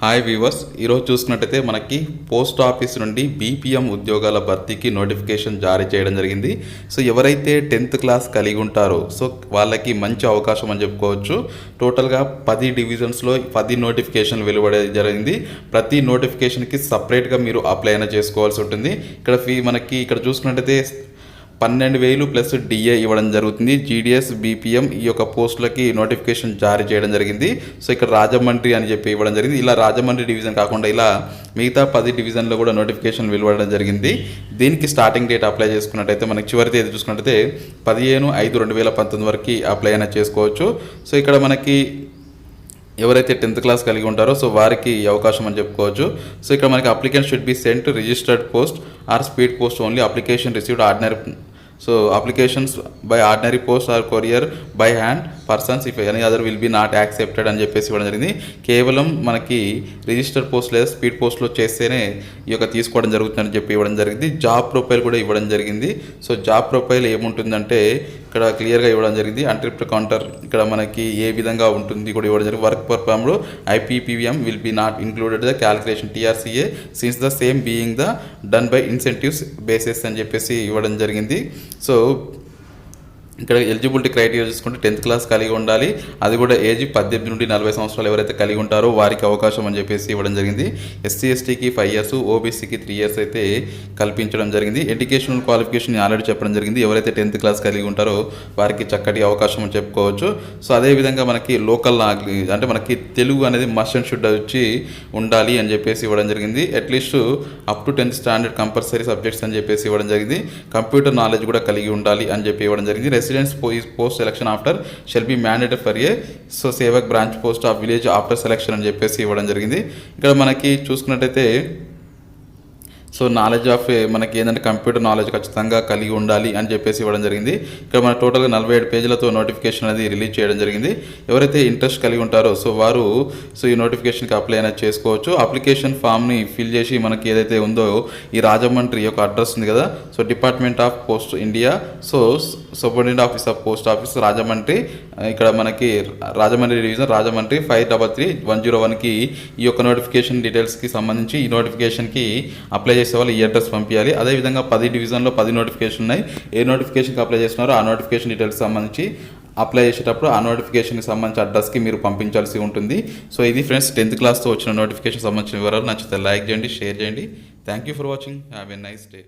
Hi weavers ఈరోజు చూసినట్టయితే మనకి పోస్ట్ ఆఫీస్ నుండి బీపీఎం ఉద్యోగాల భర్తీకి నోటిఫికేషన్ జారీ చేయడం జరిగింది. సో ఎవరైతే టెన్త్ క్లాస్ కలిగి ఉంటారో సో వాళ్ళకి మంచి అవకాశం అని చెప్పుకోవచ్చు. టోటల్గా పది డివిజన్స్లో పది నోటిఫికేషన్ వెలువడే జరిగింది. ప్రతి నోటిఫికేషన్కి సపరేట్గా మీరు అప్లై అయినా చేసుకోవాల్సి ఉంటుంది. ఇక్కడ ఫీ మనకి ఇక్కడ చూసుకున్నట్టయితే పన్నెండు వేలు ప్లస్ డిఏ ఇవ్వడం జరుగుతుంది. జీడిఎస్ బీపీఎం ఈ యొక్క పోస్టులకి నోటిఫికేషన్ జారీ చేయడం జరిగింది. సో ఇక్కడ రాజమండ్రి అని చెప్పి ఇవ్వడం జరిగింది. ఇలా రాజమండ్రి డివిజన్ కాకుండా ఇలా మిగతా పది డివిజన్లో కూడా నోటిఫికేషన్ వెలువడడం జరిగింది. దీనికి స్టార్టింగ్ డేట్ అప్లై చేసుకున్నట్టయితే మనకి చివరి తేదీ చూసుకున్నట్టయితే పదిహేను ఐదు రెండు వేల పంతొమ్మిది వరకు అప్లై అయినా చేసుకోవచ్చు. సో ఇక్కడ మనకి ఎవరైతే టెన్త్ క్లాస్ కలిగి ఉంటారో సో వారికి అవకాశం అని చెప్పుకోవచ్చు. సో ఇక్కడ మనకి applicant should be sent registered post or speed post only application received ordinary so applications by ordinary post or courier by hand persons if any other will be not accepted అని చెప్పేసి ఇవ్వడం జరిగింది. కేవలం మనకి register post లేదా speed పోస్ట్లో చేస్తేనే ఈ యొక్క తీసుకోవడం జరుగుతుందని చెప్పి ఇవ్వడం జరిగింది. జాబ్ ప్రొఫైల్ కూడా ఇవ్వడం జరిగింది. సో జాబ్ ప్రొఫైల్ ఏముంటుందంటే ఇక్కడ క్లియర్గా ఇవ్వడం జరిగింది. అంట్రిప్ట్ కౌంటర్ ఇక్కడ మనకి ఏ విధంగా ఉంటుంది కూడా ఇవ్వడం జరిగింది. Work పర్ఫామ్లో IPPVM will be not included the calculation TRCA since the same being the done by incentives basis అని చెప్పేసి ఇవ్వడం జరిగింది. సో ఇక్కడ ఎలిజిబిలిటీ క్రైటీరియా చూసుకుంటే టెన్త్ క్లాస్ కలిగి ఉండాలి. అది కూడా ఏజ్ పద్దెనిమిది నుండి నలభై సంవత్సరాలు ఎవరైతే కలిగి ఉంటారో వారికి అవకాశం అని చెప్పేసి ఇవ్వడం జరిగింది. ఎస్సీ ఎస్టీకి ఫైవ్ ఇయర్స్ ఓబీసీకి త్రీ ఇయర్స్ అయితే కల్పించడం జరిగింది. ఎడ్యుకేషనల్ క్వాలిఫికేషన్ ఆల్రెడీ చెప్పడం జరిగింది. ఎవరైతే టెన్త్ క్లాస్ కలిగి ఉంటారో వారికి చక్కటి అవకాశం అని చెప్పుకోవచ్చు. సో అదేవిధంగా మనకి లోకల్ అంటే మనకి తెలుగు అనేది మస్ట్ అండ్ షుడ్ వచ్చి ఉండాలి అని చెప్పేసి ఇవ్వడం జరిగింది. At least up to tenth standard compulsory subjects అని చెప్పేసి ఇవ్వడం జరిగింది. కంప్యూటర్ నాలెడ్జ్ కూడా కలిగి ఉండాలి అని చెప్పి ఇవ్వడం జరిగింది. Residence post selection after shall be mandated for a so sevak branch post of village after selection అని చెప్పేసి ఇవ్వడం జరిగింది. ఇక్కడ మనకి చూసుకున్నట్టయితే సో నాలెడ్జ్ ఆఫ్ eh, మనకి ఏంటంటే కంప్యూటర్ నాలెడ్జ్ ఖచ్చితంగా కలిగి ఉండాలి అని చెప్పేసి ఇవ్వడం జరిగింది. ఇక్కడ మన టోటల్గా నలభై ఏడు పేజీలతో నోటిఫికేషన్ అనేది రిలీజ్ చేయడం జరిగింది. ఎవరైతే ఇంట్రెస్ట్ కలిగి ఉంటారో సో వారు సో ఈ నోటిఫికేషన్కి అప్లై అనేది చేసుకోవచ్చు. అప్లికేషన్ ఫామ్ని ఫిల్ చేసి మనకి ఏదైతే ఉందో ఈ రాజమండ్రి యొక్క అడ్రస్ ఉంది కదా so department of post India so superintendent office of post office Rajahmundry ఇక్కడ మనకి Rajahmundry division Rajahmundry five double three one zero వన్కి ఈ యొక్క నోటిఫికేషన్ డీటెయిల్స్కి సంబంధించి ఈ నోటిఫికేషన్కి అప్లై చేసే వాళ్ళు ఈ అడ్రస్ పంపించాలి అదేవిధంగా పది డివిజన్లో పది నోటిఫికేషన్ ఉన్నాయి. ఏ నోటిఫికేషన్కి అప్లై చేస్తున్నారో ఆ నోటిఫికేషన్ డీటెయిల్స్ సంబంధించి అప్లై చేసేటప్పుడు ఆ నోటిఫికేషన్కి సంబంధించి అడ్రస్కి మీరు పంపించాల్సి ఉంటుంది. సో ఇది ఫ్రెండ్స్ టెన్త్ క్లాస్తో వచ్చిన నోటిఫికేషన్ సంబంధించిన వివరాలు నచ్చితే లైక్ చేయండి షేర్ చేయండి. Thank you for watching have a nice day